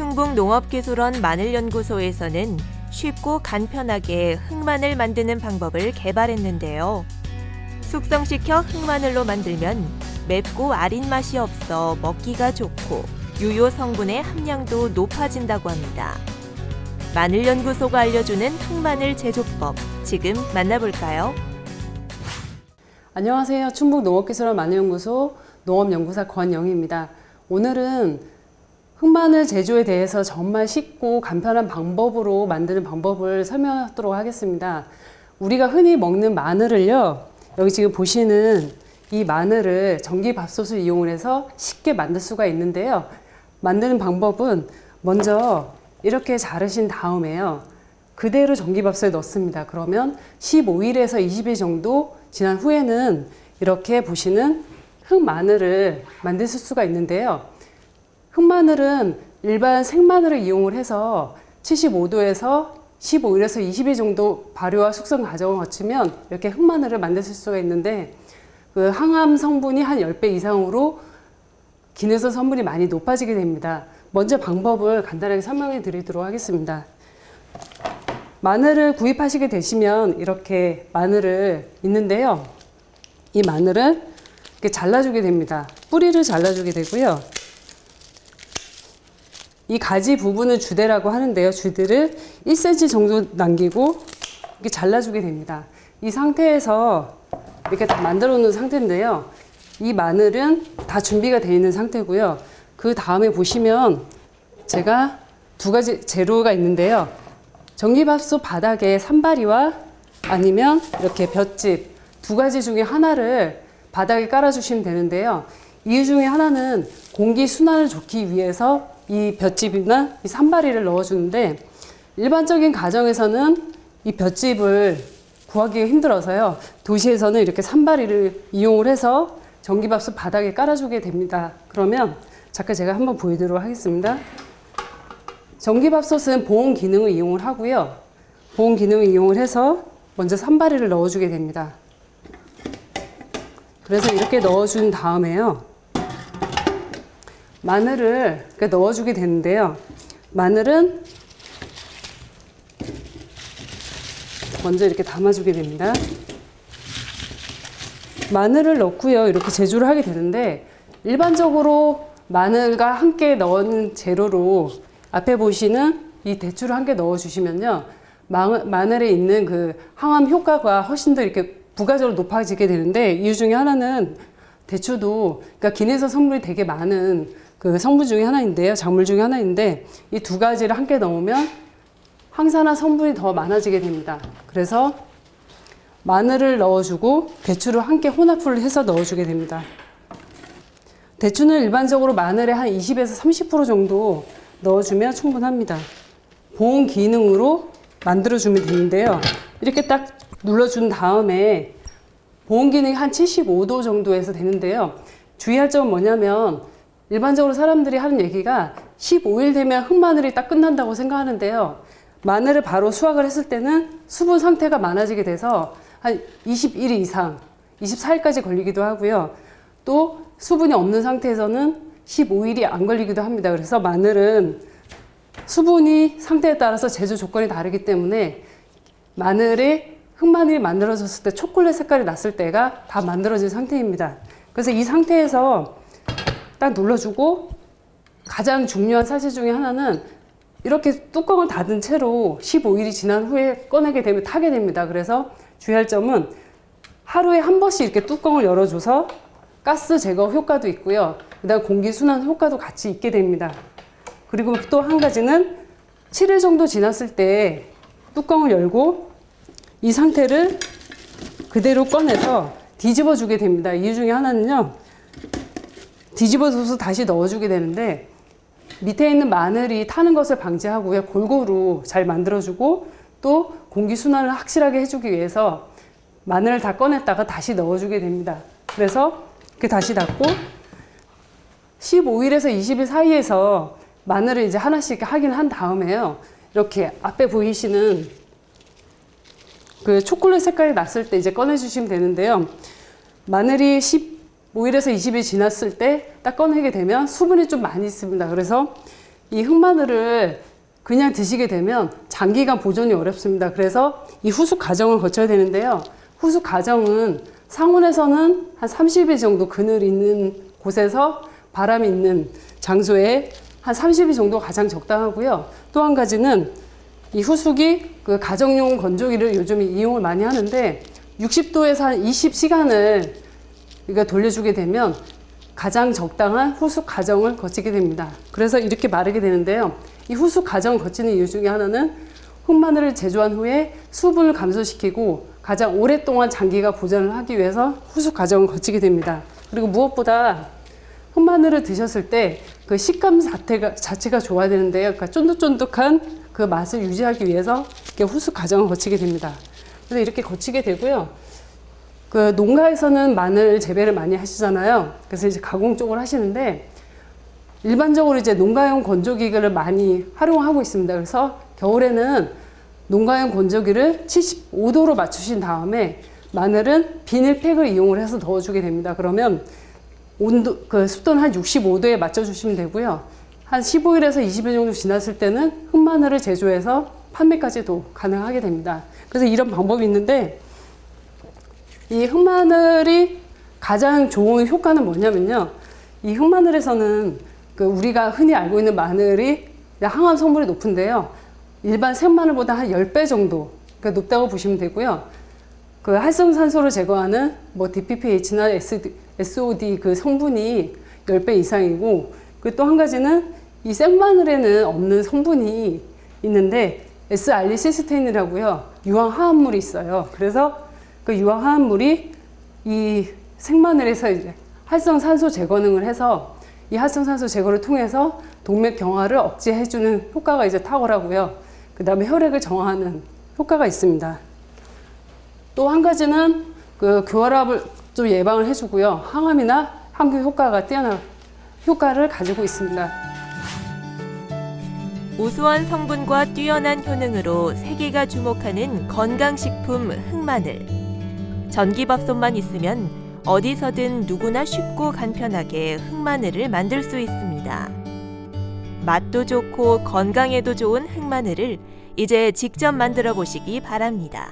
충북 농업기술원 마늘연구소에서는 쉽고 간편하게 흑마늘 만드는 방법을 개발했는데요. 숙성시켜 흑마늘로 만들면 맵고 아린 맛이 없어 먹기가 좋고 유효 성분의 함량도 높아진다고 합니다. 마늘연구소가 알려주는 흑마늘 제조법 지금 만나볼까요? 안녕하세요. 충북 농업기술원 마늘연구소 농업연구사 권영희입니다. 오늘은 흑마늘 제조에 대해서 정말 쉽고 간편한 방법으로 만드는 방법을 설명하도록 하겠습니다. 우리가 흔히 먹는 마늘을요, 여기 지금 보시는 이 마늘을 전기밥솥을 이용을 해서 쉽게 만들 수가 있는데요. 만드는 방법은 먼저 이렇게 자르신 다음에요. 그대로 전기밥솥에 넣습니다. 그러면 15일에서 20일 정도 지난 후에는 이렇게 보시는 흑마늘을 만드실 수가 있는데요. 흑마늘은 일반 생마늘을 이용을 해서 75도에서 15일에서 20일 정도 발효와 숙성 과정을 거치면 이렇게 흑마늘을 만드실 수가 있는데 그 항암 성분이 한 10배 이상으로 기능성 성분이 많이 높아지게 됩니다. 먼저 방법을 간단하게 설명해 드리도록 하겠습니다. 마늘을 구입하시게 되시면 이렇게 마늘을 있는데요. 이 마늘을 이렇게 잘라주게 됩니다. 뿌리를 잘라주게 되고요. 이 가지 부분은 주대라고 하는데요. 주대를 1cm 정도 남기고 이렇게 잘라주게 됩니다. 이 상태에서 이렇게 다 만들어 놓은 상태인데요. 이 마늘은 다 준비가 되어 있는 상태고요. 그 다음에 보시면 제가 두 가지 재료가 있는데요. 전기밥솥 바닥에 산바리와 아니면 이렇게 볏짚 두 가지 중에 하나를 바닥에 깔아주시면 되는데요. 이 중에 하나는 공기 순환을 좋기 위해서 이 볏짚이나 이 산바리를 넣어주는데 일반적인 가정에서는 이 볏짚을 구하기가 힘들어서요. 도시에서는 이렇게 산바리를 이용을 해서 전기밥솥 바닥에 깔아주게 됩니다. 그러면 잠깐 제가 한번 보여드리도록 하겠습니다. 전기밥솥은 보온 기능을 이용을 하고요. 보온 기능을 이용을 해서 먼저 산바리를 넣어주게 됩니다. 그래서 이렇게 넣어준 다음에요. 마늘을 넣어주게 되는데요. 마늘은 먼저 이렇게 담아주게 됩니다. 마늘을 넣고요. 이렇게 제조를 하게 되는데 일반적으로 마늘과 함께 넣은 재료로 앞에 보시는 이 대추를 함께 넣어주시면요. 마- 마늘에 있는 그 항암 효과가 훨씬 더 이렇게 부가적으로 높아지게 되는데 이유 중에 하나는 대추도 그러니까 기내서 성분이 되게 많은 그 성분 중에 하나인데요. 작물 중에 하나인데 이 두 가지를 함께 넣으면 항산화 성분이 더 많아지게 됩니다. 그래서 마늘을 넣어주고 대추를 함께 혼합을 해서 넣어주게 됩니다. 대추는 일반적으로 마늘의 한 20에서 30% 정도 넣어주면 충분합니다. 보온 기능으로 만들어주면 되는데요. 이렇게 딱 눌러준 다음에 보온 기능이 한 75도 정도에서 되는데요. 주의할 점은 뭐냐면 일반적으로 사람들이 하는 얘기가 15일 되면 흑마늘이 딱 끝난다고 생각하는데요. 마늘을 바로 수확을 했을 때는 수분 상태가 많아지게 돼서 한 21일 이상, 24일까지 걸리기도 하고요. 또 수분이 없는 상태에서는 15일이 안 걸리기도 합니다. 그래서 마늘은 수분이 상태에 따라서 제조 조건이 다르기 때문에 마늘에 흑마늘이 만들어졌을 때 초콜릿 색깔이 났을 때가 다 만들어진 상태입니다. 그래서 이 상태에서 딱 눌러주고 가장 중요한 사실 중에 하나는 이렇게 뚜껑을 닫은 채로 15일이 지난 후에 꺼내게 되면 타게 됩니다. 그래서 주의할 점은 하루에 한 번씩 이렇게 뚜껑을 열어줘서 가스 제거 효과도 있고요. 그다음 공기 순환 효과도 같이 있게 됩니다. 그리고 또 한 가지는 7일 정도 지났을 때 뚜껑을 열고 이 상태를 그대로 꺼내서 뒤집어 주게 됩니다. 이유 중에 하나는요. 뒤집어줘서 다시 넣어주게 되는데 밑에 있는 마늘이 타는 것을 방지하고요. 골고루 잘 만들어주고 또 공기 순환을 확실하게 해주기 위해서 마늘을 다 꺼냈다가 다시 넣어주게 됩니다. 그래서 이렇게 다시 닫고 15일에서 20일 사이에서 마늘을 이제 하나씩 하긴 한 다음에요. 이렇게 앞에 보이시는 그 초콜릿 색깔이 났을 때 이제 꺼내주시면 되는데요. 마늘이 15일에서 20일 지났을 때 딱 꺼내게 되면 수분이 좀 많이 있습니다. 그래서 이 흑마늘을 그냥 드시게 되면 장기간 보존이 어렵습니다. 그래서 이 후숙 과정을 거쳐야 되는데요. 후숙 과정은 상온에서는 한 30일 정도 그늘 있는 곳에서 바람이 있는 장소에 한 30일 정도 가장 적당하고요. 또 한 가지는 이 후숙이 그 가정용 건조기를 요즘 이용을 많이 하는데 60도에서 한 20시간을 이거 돌려주게 되면 가장 적당한 후숙 과정을 거치게 됩니다. 그래서 이렇게 마르게 되는데요. 이 후숙 과정을 거치는 이유 중에 하나는 흑마늘을 제조한 후에 수분을 감소시키고 가장 오랫동안 장기가 보존을 하기 위해서 후숙 과정을 거치게 됩니다. 그리고 무엇보다 흑마늘을 드셨을 때 그 식감 자체가, 자체가 좋아야 되는데요. 그러니까 쫀득쫀득한 그 맛을 유지하기 위해서 이렇게 후숙 과정을 거치게 됩니다. 그래서 이렇게 거치게 되고요. 그 농가에서는 마늘 재배를 많이 하시잖아요. 그래서 이제 가공 쪽을 하시는데 일반적으로 이제 농가용 건조기를 많이 활용하고 있습니다. 그래서 겨울에는 농가용 건조기를 75도로 맞추신 다음에 마늘은 비닐팩을 이용을 해서 넣어주게 됩니다. 그러면 온도 그 습도는 한 65도에 맞춰주시면 되고요. 한 15일에서 20일 정도 지났을 때는 흑마늘을 제조해서 판매까지도 가능하게 됩니다. 그래서 이런 방법이 있는데 이 흑마늘이 가장 좋은 효과는 뭐냐면요. 이 흑마늘에서는 그 우리가 흔히 알고 있는 마늘이 항암 성분이 높은데요. 일반 생마늘보다 한 10배 정도 그러니까 높다고 보시면 되고요. 그 활성산소를 제거하는 뭐 DPPH나 SOD 그 성분이 10배 이상이고 그 또 한 가지는 이 생마늘에는 없는 성분이 있는데 S알리시스테인이라고요. 유황 화합물이 있어요. 그래서 그 유황 화합 물이 이 생마늘에서 이제 활성산소 제거 능을 해서 이 활성산소 제거를 통해서 동맥 경화를 억제해주는 효과가 이제 탁월하고요. 그 다음에 혈액을 정화하는 효과가 있습니다. 또 한 가지는 그 교활압을 좀 예방을 해주고요. 항암이나 항균 효과가 뛰어난 효과를 가지고 있습니다. 우수한 성분과 뛰어난 효능으로 세계가 주목하는 건강식품 흑마늘. 전기밥솥만 있으면 어디서든 누구나 쉽고 간편하게 흑마늘을 만들 수 있습니다. 맛도 좋고 건강에도 좋은 흑마늘을 이제 직접 만들어 보시기 바랍니다.